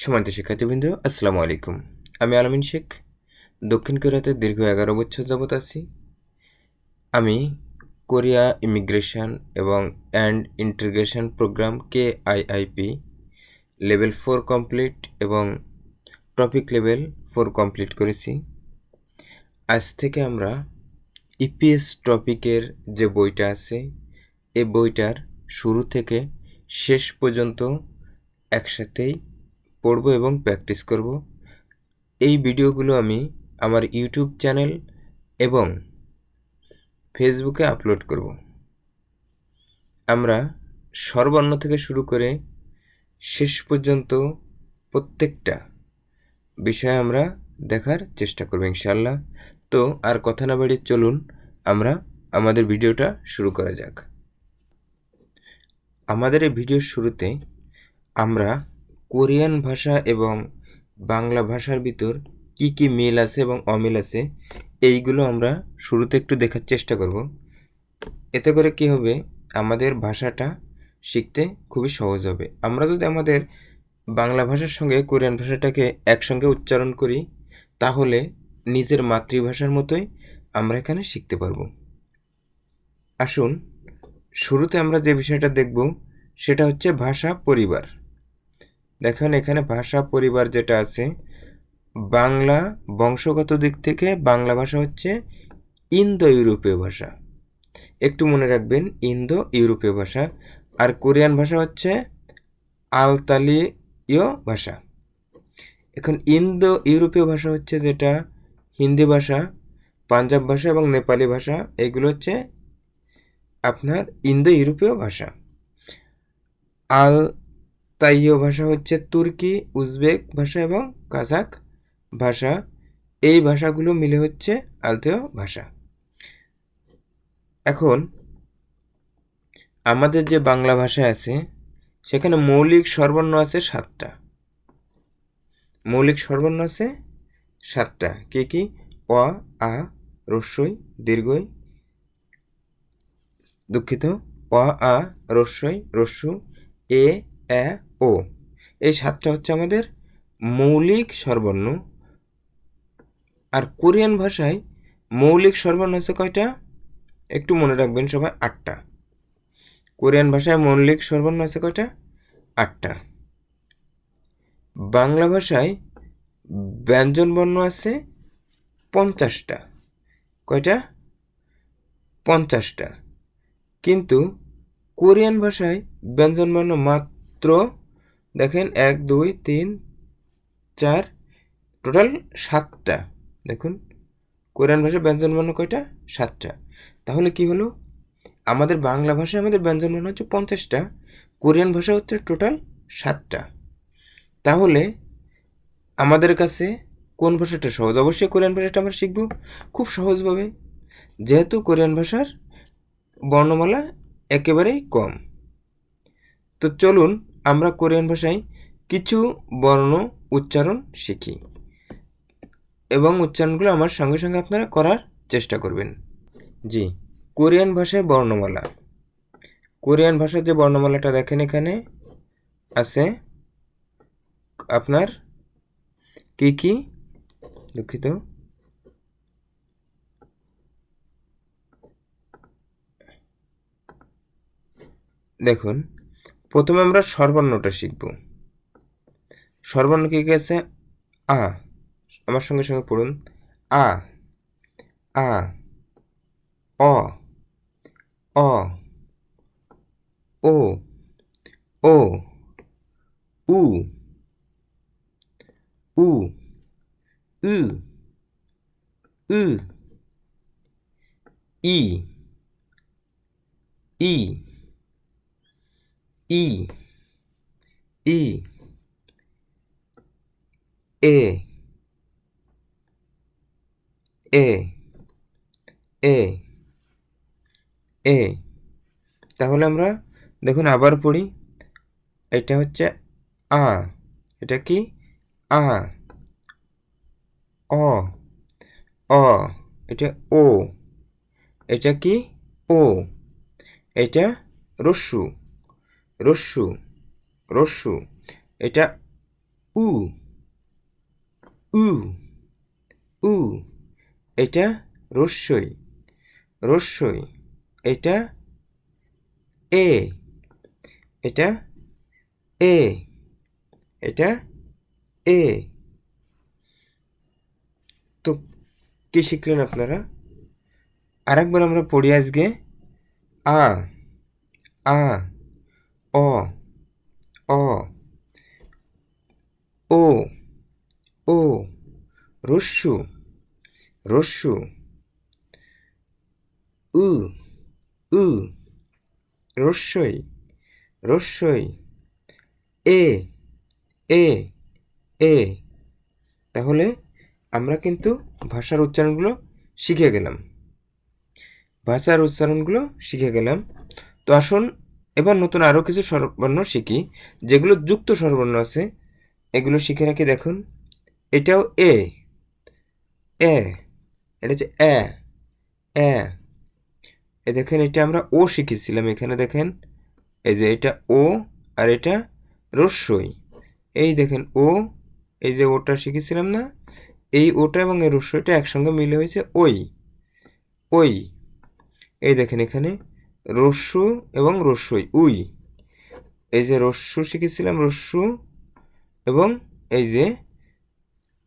সমান্ত শিক্ষার্থীবৃন্দ, আসসালামু আলাইকুম। আমি আলমিন শেখ। দক্ষিণ কোরিয়াতে দীর্ঘ এগারো বছর যাবত আছি। আমি কোরিয়া ইমিগ্রেশন এবং and integration program K IIP level four complete এবং টপিক লেভেল ফোর কমপ্লিট করেছি। আজ থেকে আমরা ইপিএস টপিকের যে বইটা আছে, এ বইটার শুরু থেকে শেষ পর্যন্ত একসাথেই পড়ব এবং প্র্যাকটিস করব। এই ভিডিওগুলো আমি আমার ইউটিউব চ্যানেল এবং ফেসবুকে আপলোড করব। আমরা স্বরবর্ণ থেকে শুরু করে শেষ পর্যন্ত প্রত্যেকটা বিষয় আমরা দেখার চেষ্টা করব ইনশাল্লাহ তো আর কথা না বাড়িয়ে চলুন, আমরা আমাদের ভিডিওটা শুরু করা যাক। আমাদের এই ভিডিওর শুরুতে আমরা কোরিয়ান ভাষা এবং বাংলা ভাষার ভিতর কি কি মিল আছে এবং অমিল আছে, এইগুলো আমরা শুরুতে একটু দেখার চেষ্টা করব। এতে করে কি হবে, আমাদের ভাষাটা শিখতে খুবই সহজ হবে। আমরা যদি আমাদের বাংলা ভাষার সঙ্গে কোরিয়ান ভাষাটাকে একসঙ্গে উচ্চারণ করি, তাহলে নিজের মাতৃভাষার মতোই আমরা এখানে শিখতে পারব। আসুন, শুরুতে আমরা যে বিষয়টা দেখব, সেটা হচ্ছে ভাষা পরিবার। দেখেন, এখানে ভাষা পরিবার যেটা আছে, বাংলা বংশগত দিক থেকে বাংলা ভাষা হচ্ছে ইন্দো ইউরোপীয় ভাষা। একটু মনে রাখবেন ইন্দো ইউরোপীয় ভাষা। আর কোরিয়ান ভাষা হচ্ছে আলতালীয় ভাষা। এখন ইন্দো ইউরোপীয় ভাষা হচ্ছে যেটা, হিন্দি ভাষা, পাঞ্জাব ভাষা এবং নেপালি ভাষা, এগুলো হচ্ছে আপনার ইন্দো ইউরোপীয় ভাষা। আল তাইয় ভাষা হচ্ছে তুর্কি, উজবেক ভাষা এবং কাজাক ভাষা। এই ভাষাগুলো মিলে হচ্ছে আলতেয় ভাষা। এখন আমাদের যে বাংলা ভাষা আছে, সেখানে মৌলিক স্বরবর্ণ আছে সাতটা। মৌলিক স্বরবর্ণ আছে সাতটা। কে কি? অ আ, রস্যই, দীর্ঘই, দুঃখিত। অ আ, রস্যই, রস্যু, এ এ, ও। এই সাতটা হচ্ছে আমাদের মৌলিক স্বরবর্ণ। আর কোরিয়ান ভাষায় মৌলিক স্বরবর্ণ আছে কয়টা? একটু মনে রাখবেন সবাই, আটটা। কোরিয়ান ভাষায় মৌলিক স্বরবর্ণ আছে কয়টা? আটটা। বাংলা ভাষায় ব্যঞ্জন বর্ণ আছে পঞ্চাশটা। কয়টা? পঞ্চাশটা। কিন্তু কোরিয়ান ভাষায় ব্যঞ্জন বর্ণ মাত্র দেখেন এক, দুই, তিন, চার, টোটাল সাতটা। দেখুন, কোরিয়ান ভাষায় ব্যঞ্জন বর্ণ কয়টা? সাতটা। তাহলে কি হলো? আমাদের বাংলা ভাষায় আমাদের ব্যঞ্জন বর্ণ হচ্ছে পঞ্চাশটা, কোরিয়ান ভাষা হচ্ছে টোটাল সাতটা। তাহলে আমাদের কাছে কোন ভাষাটা সহজ? অবশ্যই কোরিয়ান ভাষাটা আমরা শিখব খুব সহজভাবে, যেহেতু কোরিয়ান ভাষার বর্ণমালা একেবারেই কম। তো চলুন আমরা কোরিয়ান ভাষায় কিছু বর্ণ উচ্চারণ শিখি এবং উচ্চারণগুলো আমার সঙ্গে সঙ্গে আপনারা করার চেষ্টা করবেন। জি, কোরিয়ান ভাষায় বর্ণমালা। কোরিয়ান ভাষার যে বর্ণমালাটা দেখেন এখানে আছে, আপনার কি কি? দুঃখিত। দেখুন। প্রথমে আমরা স্বরবর্ণটা শিখব। স্বরবর্ণ কি কি আছে? আ, আমার সঙ্গে সঙ্গে পড়ুন। আ আ, অ অ, ও ও উ উ উ, ই ই ই ই এ এ এ এ তাহলে আমরা দেখুন আবার পড়ি। এটা হচ্ছে আ। এটা কি? আ। অ। অ। এটা ও। এটা কি? ও। এটা রস্যু। রস্যু রস্যু, এটা উ উ উ, এটা রস্যই রস্যই, এটা এ এটা এ এটা এ। তো কি শিখলেন আপনারা? আরেকবার আমরা পড়ি আজকে আ আ। অ অ ও ও রস্যু রস্যু, উ উ, রস্যই রস্যই, এ এ এ, তাহলে আমরা কিন্তু ভাষার উচ্চারণগুলো শিখে গেলাম। ভাষার উচ্চারণগুলো শিখে গেলাম। তো আসুন এবার নতুন আরও কিছু স্বরবর্ণ শিখি, যেগুলো যুক্ত স্বরবর্ণ আছে, এগুলো শিখে রাখি দেখুন। এটাও এ এ, এটা হচ্ছে এ এ। দেখেন, এটা আমরা ও শিখেছিলাম এখানে, দেখেন। এই যে এটা ও আর এটা রস্যই। এই দেখেন, ও, এই যে ওটা শিখেছিলাম না, এই ওটা এবং এই রস্যইটা একসঙ্গে মিলে হয়েছে ওই ওই এই দেখেন এখানে রস্যু এবং রস্যই, উই। এই যে রস্যু শিখেছিলাম, রস্যু এবং এই যে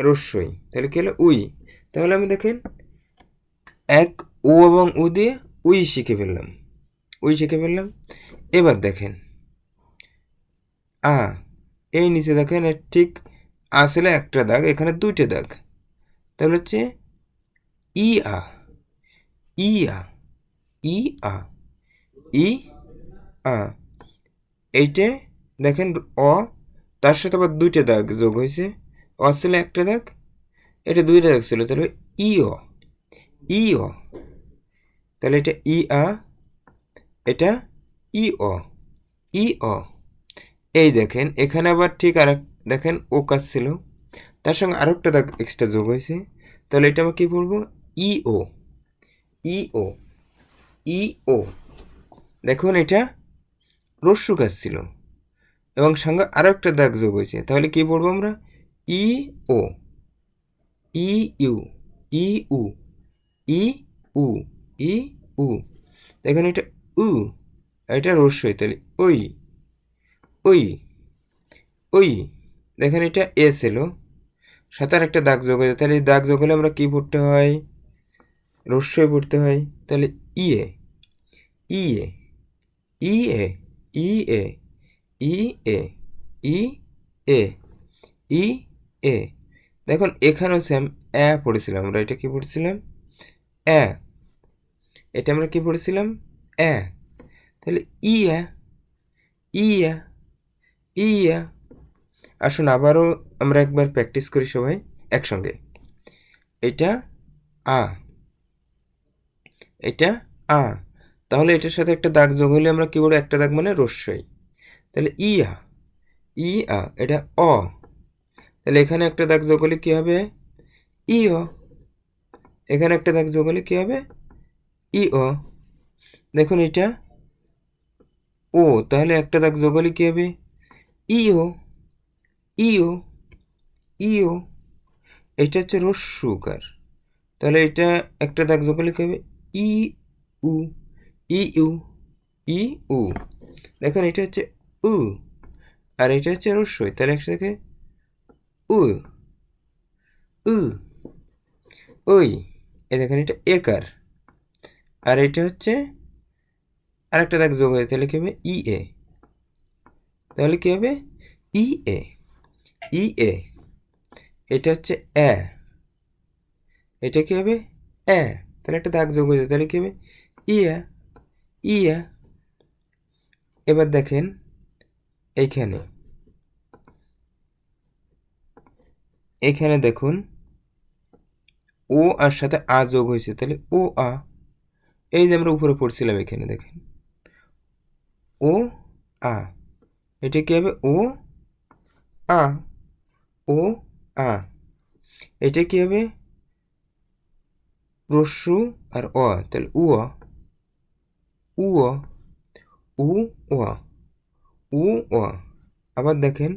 রস্যই, তাহলে কি হলো? উই। তাহলে আমি দেখেন, এক ও এবং উ দিয়ে উই শিখে ফেললাম। উই শিখে ফেললাম। এবার দেখেন, আ, এই নিচে দেখেন ঠিক আসলে একটা দাগ, এখানে দুইটা দাগ। তাহলে হচ্ছে ই আ ই আ ই আ। ই, আ। এইটে দেখেন অ, তার সাথে আবার দুইটা দাগ যোগ হয়েছে। অ ছিল একটা দাগ, এটা দুইটা দাগ ছিল, তাহলে ই অ। ই অ। তাহলে এটা ই, আ, এটা ই অ। ই অ। এই দেখেন, এখানে আবার ঠিক আর দেখেন ও কাজ ছিল। তার সঙ্গে আরও আরেকটা দাগ এক্সট্রা যোগ হয়েছে। তাহলে এটা আমরা কী বলব? ই ও। ই ও। ই ও। দেখুন, এটা রস্যু কাজ ছিল। এবং সঙ্গে আরও একটা দাগ যোগ হয়েছে। তাহলে কী পড়ব আমরা? ই ও ই ইউ ই উ ই উ ই উ দেখুন, এটা উ এটা রস্যই তাহলে ওই। ওই। ওই। দেখেন, এটা এস এলো সাথে আর একটা দাগ যোগ হয়েছে। তাহলে দাগ যোগ হলে আমরা কী পড়তে হয়? রস্যই পড়তে হয়। তাহলে ইয়ে ইয়ে ইয়ে ই এ ই এ ই এ ই এ দেখুন, এখানেও সেম অ্যা পড়েছিলাম। আমরা এটা কি পড়েছিলাম? অ্যা। এটা আমরা কি পড়েছিলাম? অ্যা। তাহলে ইয়া ইয়া ইয়া। আসুন, আবারও আমরা একবার প্র্যাকটিস করি সবাই একসঙ্গে। এটা আ। এটা আ। তাহলে এটার সাথে একটা দাগ যোগ হলে আমরা কি বলব? একটা দাগ মানে রস্যই তাহলে ইয়া ই আ এটা অ। তাহলে এখানে একটা দাগ যোগ হলে কী হবে? ই অ এখানে একটা দাগ যোগ হলে কী হবে? ই অ দেখুন এটা ও, তাহলে একটা দাগ যোগ হলে কী হবে? ই ও ই ইও ইও ইও এটা হচ্ছে রস্যুকার তাহলে এটা একটা দাগ যোগ হলে কী হবে? ই, উ। ই ইউ। ই উ দেখুন, এটা হচ্ছে উ আর এটা হচ্ছে রস্যই। তাহলে একসাথে উ উ ওই এ দেখেন, এটা একার। আর এটা হচ্ছে আরেকটা দাগ যোগ হয়ে তাহলে কী হবে? ই এ। তাহলে কী হবে? ই এ। ই এ। এটা হচ্ছে এ এটা কী হবে? এ তাহলে একটা দাগ যোগ হয়েছে তাহলে কী হবে? ইয়া। ইয়া এবার দেখেন এইখানে এখানে দেখুন, ও আর সাথে আ যোগ হয়েছে, তাহলে ও আ। এই যে আমরা উপরে পড়ছিলাম এখানে, দেখেন। ও আ। এটা কী হবে? ও আ। ও আ। এটা কী হবে? রস্যু আর অ, তাহলে উ উ উ ও উ ও। আবার দেখেন,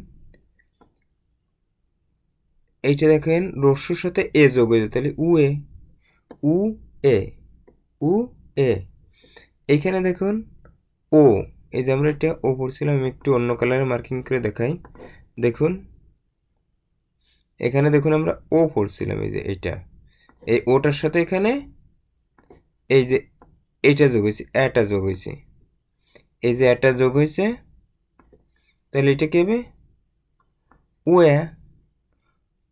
এইটা দেখেন রস্যুর সাথে এ যোগ হয়েছে তাহলে উ এ উ এ উ এ এইখানে দেখুন, ও, এই যে আমরা এটা ও পড়ছিলাম, আমি একটু অন্য কালারে মার্কিং করে দেখাই। দেখুন, এখানে দেখুন আমরা ও পড়ছিলাম, এই যে এইটা। এই ওটার সাথে এখানে, এই যে এইটা যোগ হয়েছে এটা যোগ হয়েছে এই যে এটা যোগ হয়েছে তাহলে এটা কি হবে? ও এ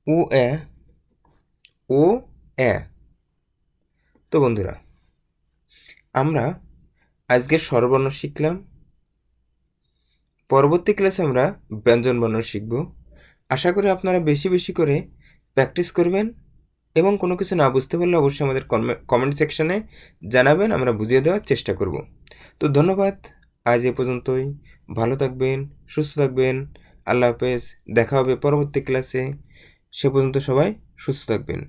ও এ ও এ। তো বন্ধুরা, আমরা আজকে স্বরবর্ণ শিখলাম। পরবর্তী ক্লাসে আমরা ব্যঞ্জন বর্ণ শিখব। আশা করি আপনারা বেশি বেশি করে প্র্যাকটিস করবেন। এবং কোনো কিছু না বুঝতে পারলে অবশ্যই আমাদের কমেন্ট সেকশানে জানাবেন, আমরা বুঝিয়ে দেওয়ার চেষ্টা করব। তো ধন্যবাদ, আজ এ পর্যন্তই। ভালো থাকবেন, সুস্থ থাকবেন, আল্লাহ হাফেজ, দেখা হবে পরবর্তী ক্লাসে সে পর্যন্ত সবাই সুস্থ থাকবেন।